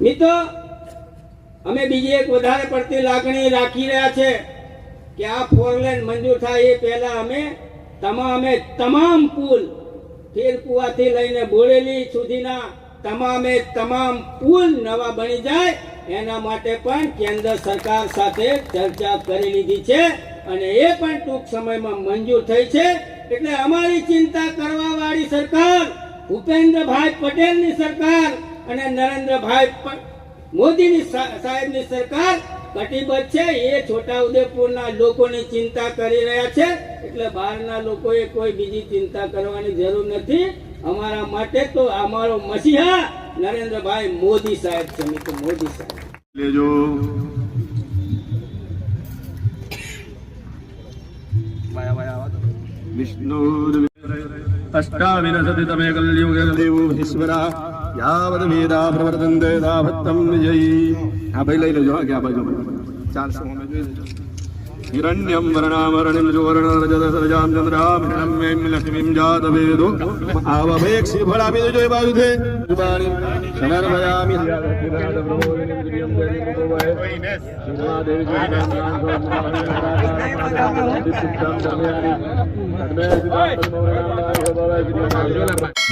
મિત્રો, અમે બીજી એક વધારે પડતી લાગણી રાખી રહ્યા છે કે આ ફોર લેન મંજૂર થાય એ પહેલા અમે તમામે તમામ પુલ ફેરકુવાથી લઈને બોરેલી સુધીના તમામે તમામ પુલ નવા બની જાય એના માટે પણ કેન્દ્ર સરકાર સાથે ચર્ચા કરી લીધી છે અને એ પણ ટૂંક સમયમાં મંજૂર થઈ છે. એટલે અમારી ચિંતા કરવા વાળી સરકાર, ભૂપેન્દ્રભાઈ પટેલની સરકાર અને નરેન્દ્રભાઈ પણ મોદીની સાહેબની સરકાર કટિબદ્ધ છે. એ છોટાઉદેપુરના લોકોની ચિંતા કરી રહ્યા છે. એટલે બહારના લોકોએ કોઈ બીજી ચિંતા કરવાની જરૂર નથી. અમારા માટે તો અમારો મસીહા નરેન્દ્રભાઈ મોદી સાહેબ છે, મિત્રો મોદી સાહેબ. લેજો. વિષ્ણુ અષ્ટાવિનશતિતમે કલયુગે દેવો ઈશ્વરા. યાવદ વેદા પ્રવર્તન્તે તાવત્તમ વિજયી હા ભાઈ લઈ લેજો હા કે આ બાજુ ચાલશે અમે જોઈ લેજો લક્ષ્મીમ જાત વેદો આવભેક્ષી ફળ આપી દેજો એ બાજુથી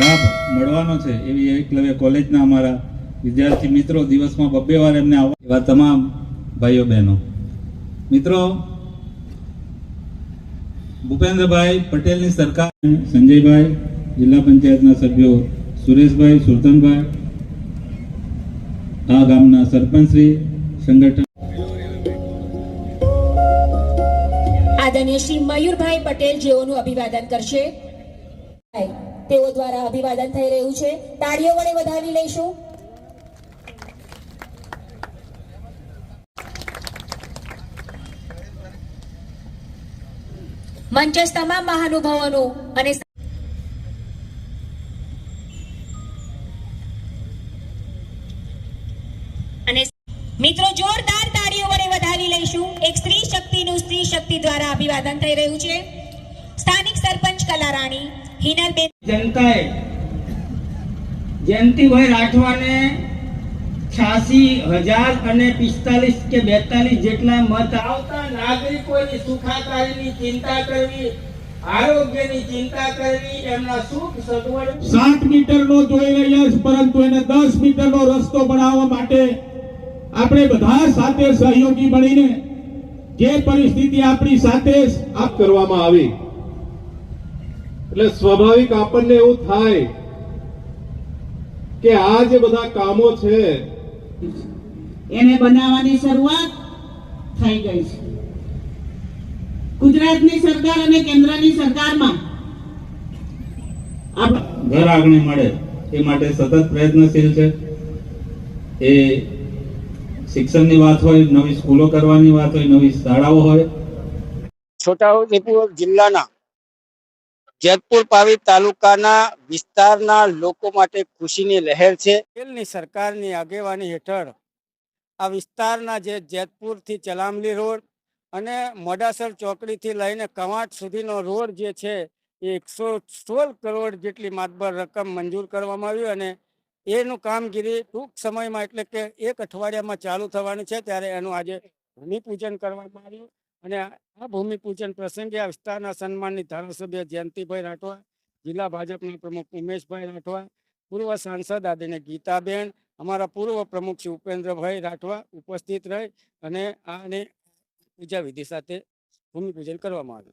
લાભ મળવાનો છે. એવી એકલવ્ય કોલેજના અમારા વિદ્યાર્થી મિત્રો દિવસમાં બબ્બે વાર એમને આવવા. એવા તમામ ભાઈઓ બહેનો. મિત્રો ભૂપેન્દ્રભાઈ પટેલની સરકાર સંજયભાઈ જિલ્લા પંચાયતના સભ્યો સુરેશભાઈ, સુરતનભાઈ, આ ગામના સરપંચશ્રી, સંગઠન. આદરણીય શ્રી મયુરભાઈ પટેલ જેઓનું અભિવાદન કરશે. તેઓ દ્વારા અભિવાદન થઈ રહ્યું છે. તાળીઓ વડે વધાવી લઈશું. મંચસ્થ તમામ મહાનુભાવોનું અને અને મિત્રો, જોરદાર તાળીઓ વડે વધાવી લઈશું. એક સ્ત્રી શક્તિનું સ્ત્રી શક્તિ દ્વારા અભિવાદન થઈ રહ્યું છે. સ્થાનિક સરપંચ કલારાણી, હિનલબેન જનતાએ જયંતિભાઈ રાઠવાને છ્યાસી હજાર અને પિસ્તાલીસ કે બેતાલીસ જેટલા મત આવતા નાગરિકોની સુખાકારીની ચિંતા કરવી, આરોગ્યની ચિંતા કરવી, એમના સુખ સગવડ સાત મીટરનો જોઈ રહ્યા છે, પરંતુ એને દસ મીટરનો રસ્તો બનાવવા માટે આપણે બધા સાથે સહયોગી બનીને જે પરિસ્થિતિ આપણી સાથે આપ કરવામાં આવી. એટલે સ્વાભાવિક આપણને એવું થાય કે આ જે બધા કામો છે એને બનાવવાની શરૂઆત થઈ ગઈ છે. ગુજરાતની સરકાર અને કેન્દ્રની સરકારમાં ઘર આંગણે મળે એ માટે સતત પ્રયત્નશીલ છે. એ શિક્ષણની વાત હોય નવી સ્કૂલો કરવાની વાત હોય નવી શાળાઓ હોય. છોટાઉદેપુર જિલ્લાના જેતપુર પાવી તાલુકાના વિસ્તારના લોકો માટે ખુશીની લહેર છે. ખેલની સરકારની આગેવાની હેઠળ આ વિસ્તારના જે જેતપુરથી ચલામલી રોડ અને મોડાસર ચોકડીથી લઈને કવાંટ સુધીનો રોડ જે છે એ એકસો સોળ કરોડ જેટલી માતબર રકમ મંજૂર કરવામાં આવી અને એનું કામગીરી ટૂંક સમયમાં એટલે કે એક અઠવાડિયામાં ચાલુ થવાની છે, ત્યારે એનું આજે ભૂમિપૂજન કરવામાં આવ્યું. અને આ ભૂમિપૂજન પ્રસંગે આ વિસ્તારના સન્માનની ધારાસભ્ય જયંતિભાઈ રાઠવા, જિલ્લા ભાજપના પ્રમુખ ઉમેશભાઈ રાઠવા, પૂર્વ સાંસદ આદિને ગીતાબેન, અમારા પૂર્વ પ્રમુખ શ્રી ઉપેન્દ્રભાઈ રાઠવા ઉપસ્થિત રહી અને આને પૂજા વિધિ સાથે ભૂમિપૂજન કરવામાં આવ્યું.